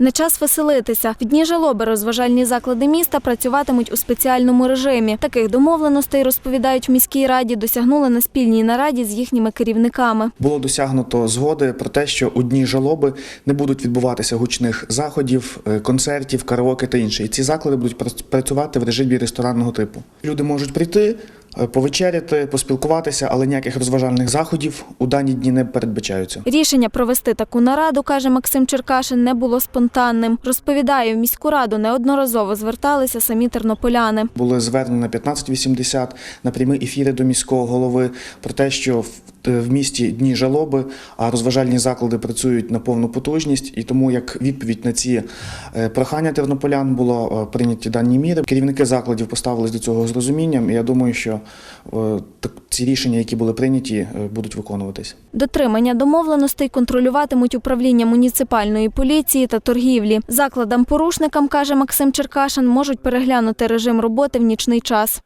Не час веселитися. В дні жалоби розважальні заклади міста працюватимуть у спеціальному режимі. Таких домовленостей, розповідають в міській раді, досягнули на спільній нараді з їхніми керівниками. Було досягнуто згоди про те, що у дні жалоби не будуть відбуватися гучних заходів, е, концертів, караоке та інше. І ці заклади будуть працювати в режимі ресторанного типу. Люди можуть прийти, повечеряти, поспілкуватися, але ніяких розважальних заходів у дані дні не передбачаються. Рішення провести таку нараду, каже Максим Черкашин, не було спонтанним. Розповідає, в міську раду неодноразово зверталися самі тернополяни. Були звернені на 1580 на прямі ефіри до міського голови про те, що в, е, місті дні жалоби, а розважальні заклади працюють на повну потужність. І тому як відповідь на ці е, прохання тернополян було е, прийняті дані міри. Керівники закладів поставились до цього з розумінням. І я думаю, що ці рішення, які були прийняті, будуть виконуватись. Дотримання домовленостей контролюватимуть управління муніципальної поліції та торгівлі. Закладам-порушникам, каже Максим Черкашин, можуть переглянути режим роботи в нічний час.